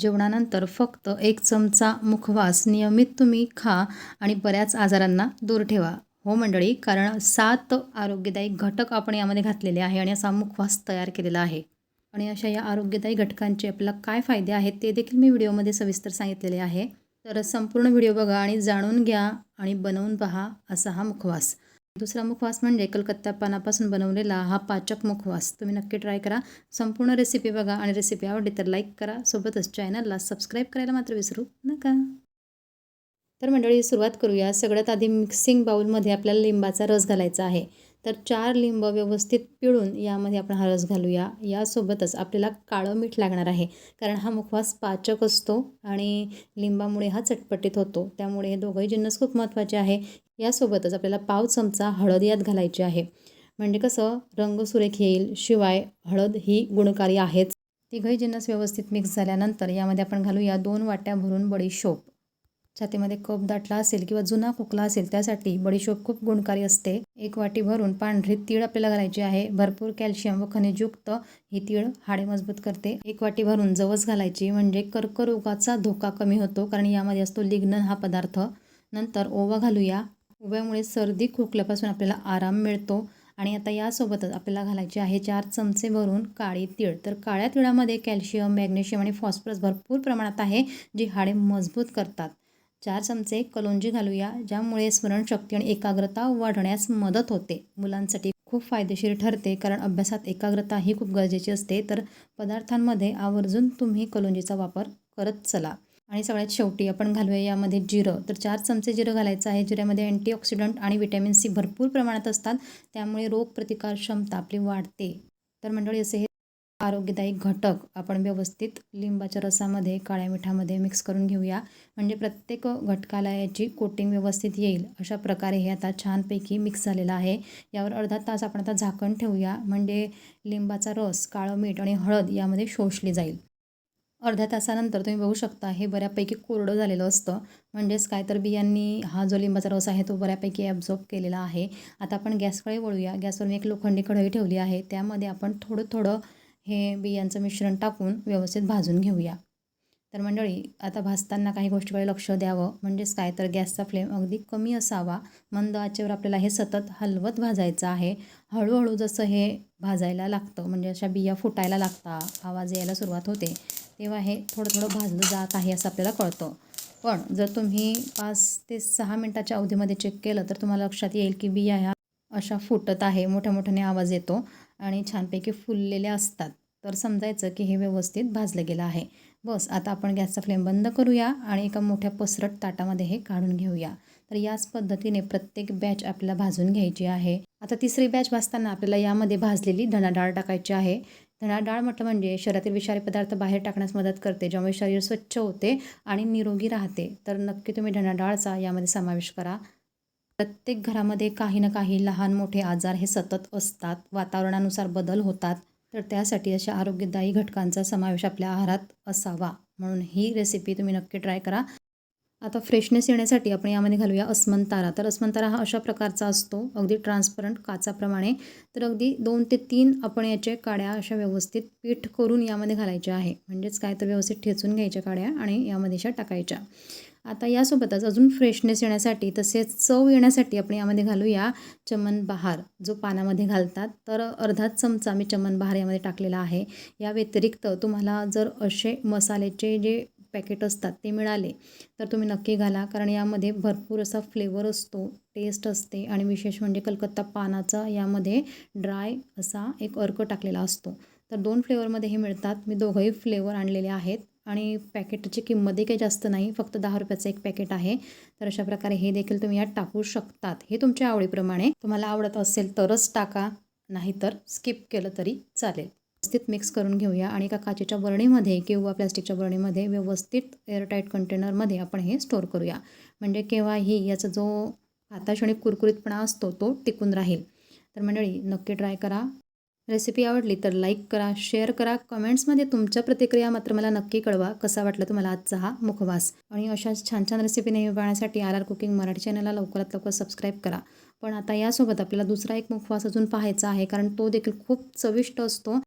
जेवणानंतर फक्त एक चमचा मुखवास नियमित तुम्ही खा आणि बऱ्याच आजारांना दूर ठेवा. हो मंडळी कारण सात आरोग्यदायी घटक आपण यामध्ये घातलेले आहे आणि असा मुखवास तयार केलेला आहे. आणि अशा या आरोग्यदायी घटकांचे आपल्याला काय फायदे आहेत ते देखील मी व्हिडिओमध्ये सविस्तर सांगितलेले आहे. तर संपूर्ण व्हिडिओ बघा आणि जाणून घ्या आणि बनवून पहा असा हा मुखवास. दुसरा मुखवास म्हणजे कलकत्ता पानापासून बनवलेला हा पाचक मुखवास. तुम्ही नक्की ट्राय करा. संपूर्ण रेसिपी बघा आणि रेसिपी आवडली तर लाईक करा. सोबतच चॅनलला सबस्क्राईब करायला मात्र विसरू नका. तर मंडळी सुरुवात करूया. सगळ्यात आधी मिक्सिंग बाऊलमध्ये आपल्याला लिंबाचा रस घालायचा आहे. तर चार लिंब व्यवस्थित पिळून यामध्ये आपण हा रस घालूया. यासोबतच आपल्याला काळं मीठ लागणार आहे. कारण हा मुखवास पाचक असतो आणि लिंबामुळे हा चटपटीत होतो. त्यामुळे हे दोघंही जिन्नस खूप महत्त्वाचे आहे. यासोबतच आपल्याला पाव चमचा हळद यात घालायची आहे. म्हणजे कसं? रंग सुरेख येईल शिवाय हळद ही गुणकारी आहेच. तिघही जिन्नस व्यवस्थित मिक्स झाल्यानंतर यामध्ये आपण घालूया दोन वाट्या भरून बडीशोप. छातीमध्ये कप दाटला असेल किंवा जुना खोकला असेल त्यासाठी बडीशोप खूप गुणकारी असते. एक वाटी भरून पांढरी तीळ आपल्याला घालायची आहे. भरपूर कॅल्शियम व खनिजयुक्त ही तीळ हाडे मजबूत करते. एक वाटी भरून जवस घालायची म्हणजे कर्करोगाचा धोका कमी होतो कारण यामध्ये असतो लिग्नन हा पदार्थ. नंतर ओवा घालूया. ओव्यामुळे सर्दी खोकल्यापासून आपल्याला आराम मिळतो आणि आता यासोबतच आपल्याला घालायचे आहे चार चमचे भरून काळी तीळ. तर काळ्या तिळामध्ये कॅल्शियम मॅग्नेशियम आणि फॉस्फरस भरपूर प्रमाणात आहे जी हाडे मजबूत करतात. चार चमचे कलोंजी घालूया ज्यामुळे स्मरणशक्ती आणि एकाग्रता वाढण्यास मदत होते. मुलांसाठी खूप फायदेशीर ठरते कारण अभ्यासात एकाग्रता ही खूप गरजेची असते. तर पदार्थांमध्ये आवर्जून तुम्ही कलोंजीचा वापर करत चला. आणि सगळ्यात शेवटी आपण घालूया यामध्ये जिरं. तर चार चमचे जिरं घालायचं आहे. जिऱ्यामध्ये अँटीऑक्सिडंट आणि विटॅमिन सी भरपूर प्रमाणात असतात. त्यामुळे रोगप्रतिकार क्षमता आपली वाढते. तर मंडळी असे हे आरोग्यदायी घटक आपण व्यवस्थित लिंबाच्या रसामध्ये काळ्या मिठामध्ये मिक्स करून घेऊया. म्हणजे प्रत्येक घटकाला याची कोटिंग व्यवस्थित येईल. अशा प्रकारे हे आता छानपैकी मिक्स झालेलं आहे. यावर अर्धा तास आपण आता झाकण ठेवूया. म्हणजे लिंबाचा रस काळं मीठ आणि हळद यामध्ये शोषली जाईल. अर्ध्या तासानंतर तुम्ही बघू शकता हे बऱ्यापैकी कोरडं झालेलं असतं. म्हणजेच काय तर बियांनी हा जो लिंबाचा रस आहे तो बऱ्यापैकी ॲब्झॉर्ब केलेला आहे. आता आपण गॅसकडे वळूया. गॅसवर मी एक लोखंडी कढई ठेवली आहे. त्यामध्ये आपण थोडं थोडं हे बियांचं मिश्रण टाकून व्यवस्थित भाजून घेऊया. तर मंडळी आता भाजताना काही गोष्टीकडे लक्ष द्यावं. म्हणजेच काय तर गॅसचा फ्लेम अगदी कमी असावा. मंद आचेवर आपल्याला हे सतत हलवत भाजायचं आहे. हळूहळू जसं हे भाजायला लागतं म्हणजे अशा बिया फुटायला लागतात आवाज यायला सुरुवात होते. तेव्हा हे थोडं थोडं भाजलं जात आहे असं आपल्याला कळतं. पण जर तुम्ही पाच ते सहा मिनटाच्या अवधीमध्ये चेक केलं तर तुम्हाला लक्षात येईल की बिया ह्या अशा फुटत आहे मोठ्या मोठ्याने आवाज येतो आणि छानपैकी फुललेल्या असतात. तर समजायचं की हे व्यवस्थित भाजलं गेलं आहे. बस आता आपण गॅसचा फ्लेम बंद करूया आणि एका मोठ्या पसरट ताटामध्ये हे काढून घेऊया. तर याच पद्धतीने प्रत्येक बॅच आपल्याला भाजून घ्यायची आहे. आता तिसरी बॅच भाजताना आपल्याला यामध्ये भाजलेली धणा डाळ टाकायची आहे. धणा डाळ म्हटलं म्हणजे शरीरातील विषारी पदार्थ बाहेर टाकण्यास मदत करते ज्यामुळे शरीर स्वच्छ होते आणि निरोगी राहते. तर नक्की तुम्ही धणा डाळचा यामध्ये समावेश करा. प्रत्येक घरामध्ये काही ना काही लहान मोठे आजार हे सतत असतात. वातावरणानुसार बदल होतात. तर त्यासाठी अशा आरोग्यदायी घटकांचा समावेश आपल्या आहारात असावा. म्हणून ही रेसिपी तुम्ही नक्की ट्राय करा. आता फ्रेशनेस येण्यासाठी आपण यामध्ये घालूया अस्मंतारा. तर अस्मंतारा हा अशा प्रकारचा असतो अगदी ट्रान्सपरंट काचाप्रमाणे. तर अगदी दोन ते तीन आपण याचे काड्या अशा व्यवस्थित पीठ करून यामध्ये घालायच्या आहे. म्हणजेच काय तर व्यवस्थित ठेचून घ्यायच्या काड्या आणि यामध्ये अशा टाकायच्या. आता यासोबतच अजून फ्रेशनेस येण्यासाठी तसेच चव येण्यासाठी आपण यामध्ये घालूया चमन बहार जो पानामध्ये घालतात. तर अर्धा चमचा मी चमन बहार यामध्ये टाकलेला आहे. या व्यतिरिक्त तुम्हाला जर असे मसाल्याचे जे पॅकेट असतात ते मिळाले. तर तुम्ही नक्की घाला कारण यामध्ये भरपूर असा फ्लेवर असतो टेस्ट असते आणि विशेष म्हणजे कलकत्ता पानाचा यामध्ये ड्राय असा एक अर्क टाकलेला असतो. तर दोन फ्लेवरमध्ये हे मिळतात. मी दोघंही फ्लेवर आणलेले आहेत आणि पॅकेटची किंमतही काही जास्त नाही फक्त दहा रुपयाचं एक पॅकेट आहे. तर अशा प्रकारे हे देखील तुम्ही यात टाकू शकतात. हे तुमच्या आवडीप्रमाणे. तुम्हाला आवडत असेल तरच टाका नाहीतर स्किप केलं तरी चालेल. व्यवस्थित मिक्स करून घेऊया आणि एका काचेच्या बरणीमध्ये किंवा प्लॅस्टिकच्या बरणीमध्ये व्यवस्थित एअरटाईट कंटेनरमध्ये आपण हे स्टोअर करूया. म्हणजे केव्हाही याचा जो आताश आणि कुरकुरीतपणा असतो तो टिकून राहील. तर मंडळी नक्की ट्राय करा. रेसिपी आवडली तर लाईक करा शेअर करा. कमेंट्समध्ये तुमच्या प्रतिक्रिया मात्र मला नक्की कळवा. कसा वाटला तुम्हाला आजचा हा मुखवास? आणि अशाच छान छान रेसिपी नेहमी पाहण्यासाठी आर आर कुकिंग मराठी चॅनलला लवकरात लवकर सबस्क्राईब करा. पण आता यासोबत आपल्याला दुसरा एक मुखवास अजून पाहायचा आहे कारण तो देखील खूप चविष्ट असतो.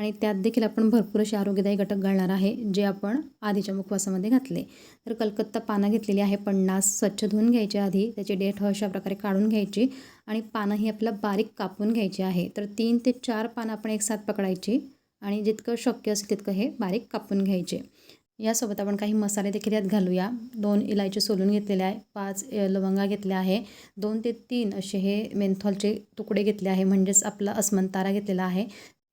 आणि त्यात देखील आपण भरपूर असे आरोग्यदायी घटक घालणार आहे जे आपण आधीच्या मुखवासामध्ये घातले. तर कलकत्ता पानं घेतलेली आहे पन्नास स्वच्छ धुवून घ्यायची आधी त्याची डेट हो अशा प्रकारे काढून घ्यायची आणि पानं ही आपल्याला बारीक कापून घ्यायची आहे. तर तीन ते चार पानं आपण एक साथ पकडायची आणि जितकं शक्य असेल तितकं हे बारीक कापून घ्यायचे. यासोबत आपण काही मसाले देखील यात घालूया. दोन इलायची सोलून घेतलेले आहे पाच लवंगा घेतल्या आहे दोन ते तीन असे हे मेंथॉलचे तुकडे घेतले आहे म्हणजेच आपला अस्मंतारा घेतलेला आहे.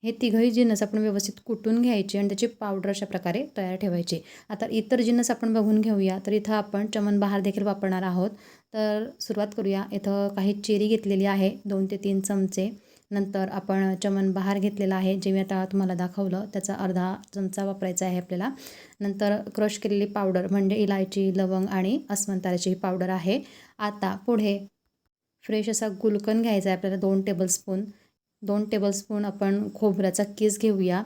हे तिघही जिन्नस आपण व्यवस्थित कुटून घ्यायचे आणि त्याची पावडर अशा प्रकारे तयार ठेवायची. आता इतर जिन्नस आपण बघून घेऊया. तर इथं आपण चमन बहार देखील वापरणार आहोत. तर सुरुवात करूया. इथं काही चेरी घेतलेली आहे. दोन ते तीन चमचे. नंतर आपण चमन बहार घेतलेला आहे जे मी आता तुम्हाला दाखवलं. त्याचा अर्धा चमचा वापरायचा आहे आपल्याला. नंतर क्रश केलेली पावडर म्हणजे इलायची लवंग आणि अस्मंताराची ही पावडर आहे. आता पुढे फ्रेश असा गुलकंद घ्यायचा आहे आपल्याला दोन टेबलस्पून. दोन टेबलस्पून आपण खोबऱ्याचा किस घेऊया.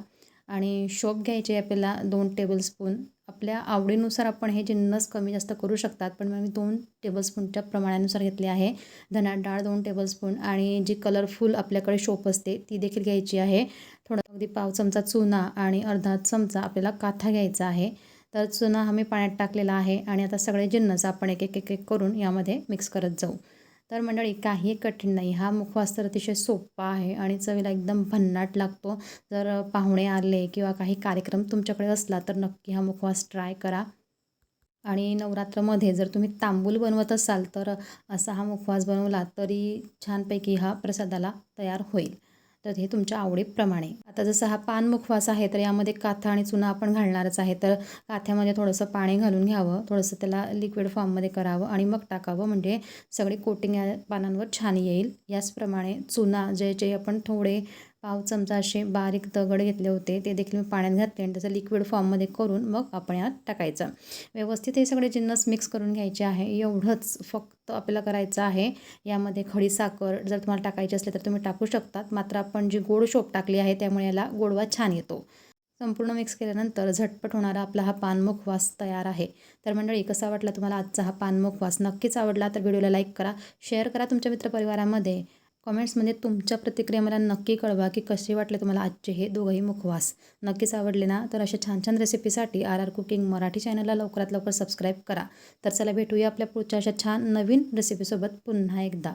आणि शोप घ्यायचे आपल्याला दोन टेबलस्पून आपल्या आवडीनुसार आपण हे जिन्नस कमी जास्त करू शकतात पण मी दोन टेबलस्पूनच्या प्रमाणानुसार घेतले आहे. धना डाळ दोन टेबलस्पून आणि जी कलरफुल आपल्याकडे शोप असते ती देखील घ्यायची आहे. थोडा अगदी पाव चमचा चुना आणि अर्धा चमचा आपल्याला काथा घ्यायचा आहे. तर चुना आम्ही पाण्यात टाकलेला आहे आणि आता सगळे जिन्नस आपण एक एक एक एक करून यामध्ये मिक्स करत जाऊ. तर मंडळी काही कठीण नाही. हा मुखवास तर अतिशय सोपा आहे आणि चवीला एकदम भन्नाट लागतो. जर पाहुणे आले किंवा काही कार्यक्रम तुमच्याकडे असला तर नक्की हा मुखवास ट्राय करा. आणि नवरात्रामध्ये जर तुम्ही तांबूल बनवत असाल तर असा हा मुखवास बनवला तरी छानपैकी हा प्रसादाला तयार होईल. तर हे तुमच्या आवडीप्रमाणे. आता जसं हा पान मुखवास आहे तर यामध्ये काथा आणि चुना आपण घालणारच आहे. तर काथ्यामध्ये थोडंसं पाणी घालून घ्यावं थोडंसं त्याला लिक्विड फॉर्ममध्ये करावं आणि मग टाकावं. म्हणजे सगळी कोटिंग या पानांवर छान येईल. याचप्रमाणे चुना जे जे आपण थोडे पाव चमचा असे बारीक दगड घेतले होते ते देखील मी पाण्यात घातले आणि त्याचं लिक्विड फॉर्ममध्ये करून मग आपण यात टाकायचं. व्यवस्थित हे सगळे जिन्नस मिक्स करून घ्यायचे आहे. एवढंच फक्त आपल्याला करायचं आहे. यामध्ये खडी साखर जर तुम्हाला टाकायची असली तर तुम्ही टाकू शकतात. मात्र आपण जी गोड शोप टाकली आहे त्यामुळे याला गोडवा छान येतो. संपूर्ण मिक्स केल्यानंतर झटपट होणारा आपला हा पान मुखवास तयार आहे. तर मंडळी कसा वाटला तुम्हाला आजचा हा पान मुखवास नक्कीच आवडला तर व्हिडिओला लाईक करा शेअर करा तुमच्या मित्रपरिवारामध्ये. कमेंट्समध्ये तुमच्या प्रतिक्रिया मला नक्की कळवा की कसे वाटले तुम्हाला आजचे हे दोघंही मुखवास. नक्कीच आवडले ना? तर अशा छान छान रेसिपीसाठी आर आर कुकिंग मराठी चॅनलला लवकरात लवकर सबस्क्राईब करा. तर चला भेटूया आपल्या पुढच्या अशा छान नवीन रेसिपीसोबत पुन्हा एकदा.